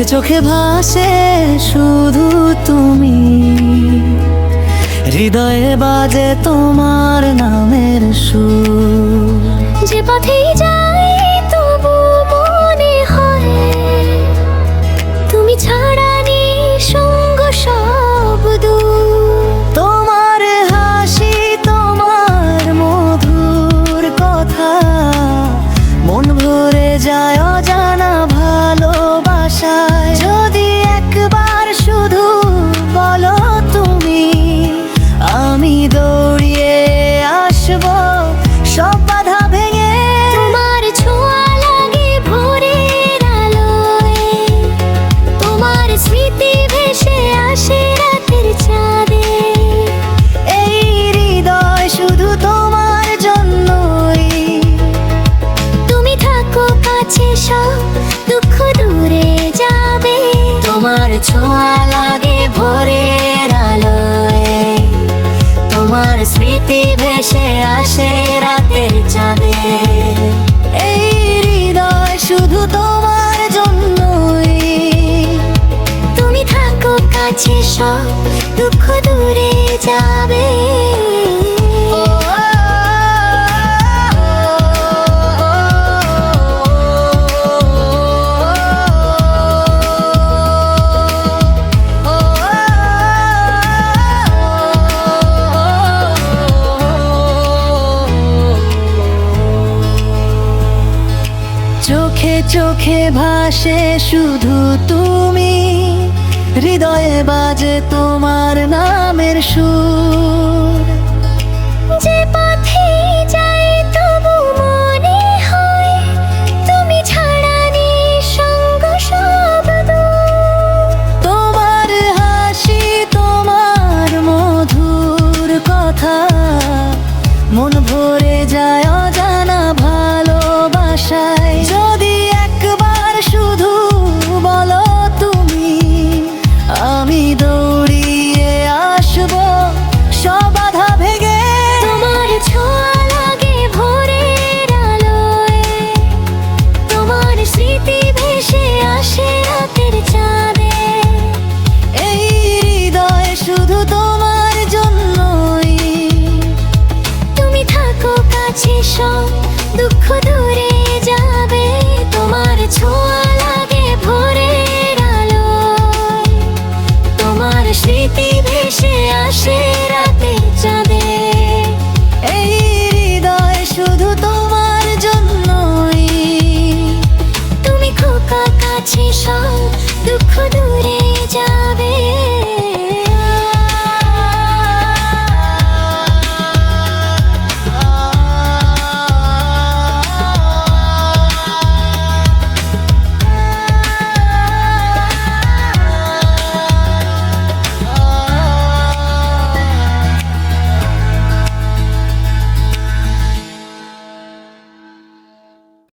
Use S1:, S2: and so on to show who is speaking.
S1: চোখে চোখে ভাসে শুধু তুমি। হৃদয়ে বাজে তোমার নামের সুর।
S2: যে পথেই স্মৃতি ভেসে আসে রাতের চাঁদে।
S1: এই হৃদয় শুধু তোমার জন্যই।
S2: তুমি থাকো কাছে সব দুঃখ দূরে যাবে।
S1: তোমার ছোঁয়া লাগে ভোরের আলোয়। তোমার স্মৃতি ভেসে আসে রাতের চাঁদে।
S2: কাছে সব দুঃখ দূরে যাবে।
S1: চোখে চোখে ভাসে শুধু তুমি। হৃদয়ে বাজে তোমার নামের সুর।
S2: স্মৃতি ভেসে আসে।